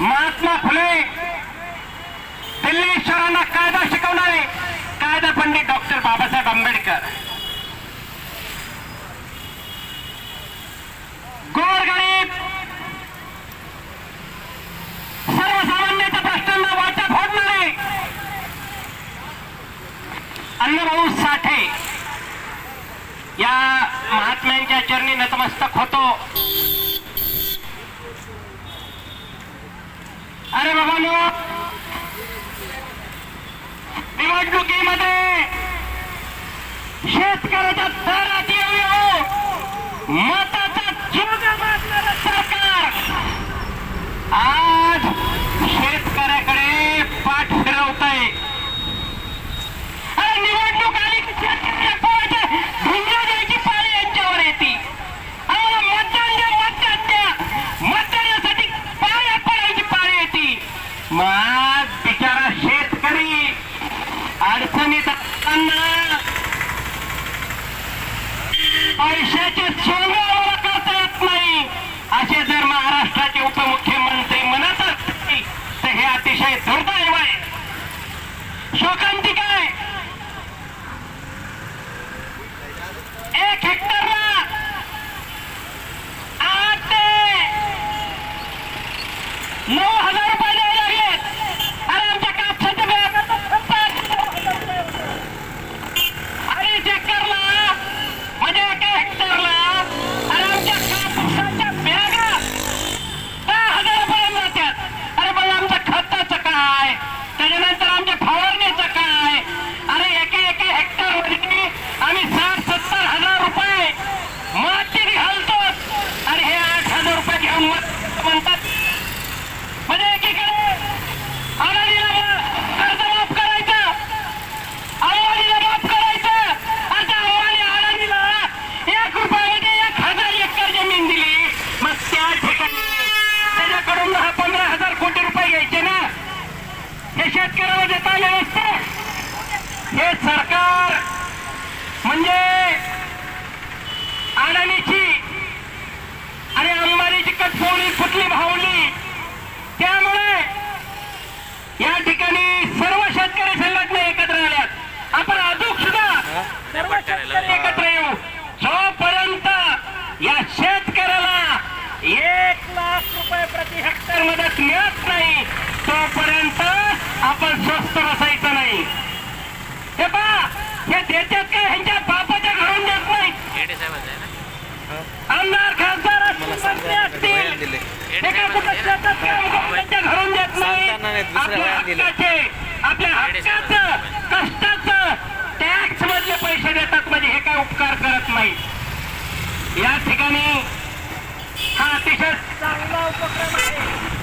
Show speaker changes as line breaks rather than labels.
महात्मा फुले. दिल्लीश्वरांना कायदा शिकवणारे कायदा पंडित डॉक्टर बाबासाहेब आंबेडकर. गोरगरीब सर्वसामान्यांच्या प्रश्नांना वाचा फोडणारे. अण्णाभाऊ साठे. या महात्म्यांच्या चरणी नतमस्तक होतो. अरे बाबा निवडणुकीमध्ये शेतकऱ्याच्या दराची हो मग बिचारा शेतकरी. अडचणीत असताना पैशाचे सोंगे करता येत नाही. असे जर महाराष्ट्राचे उपमुख्यमंत्री म्हणत असतील तर हे अतिशय दुर्दैव आहे. शोकांतिका हे शेतकऱ्याला देता आले नसते हे सरकार म्हणजे अडाणीची आणि अंबानीची कटपोळी फुटली भावली? त्यामुळे या ठिकाणी सर्व शेतकरी संघटना एकत्र आल्यात. आपण अजून सुद्धा सर्व शेतकरी एकत्र येऊ. जोपर्यंत या शेतकऱ्याला एक लाख रुपये प्रति हेक्टर मदत मिळत नाही तोपर्यंत आपण स्वस्त बसायचं नाही हे हे देतात काय ह्यांच्या बापाच्या घरून देत नाही. आमदार खासदार असतील, मंत्री असतील एका कुठं शेतात काम करून त्यांच्या घरून देत नाही.
सांगताना नाही, दुसऱ्या
आपल्या
वेळा दिले.
हक्काचे आपल्या हक्काचं कष्टाचं टॅक्स मधले पैसे देतात म्हणजे हे काय उपकार करत नाही. या ठिकाणी हा अतिशय चांगला उपक्रम आहे.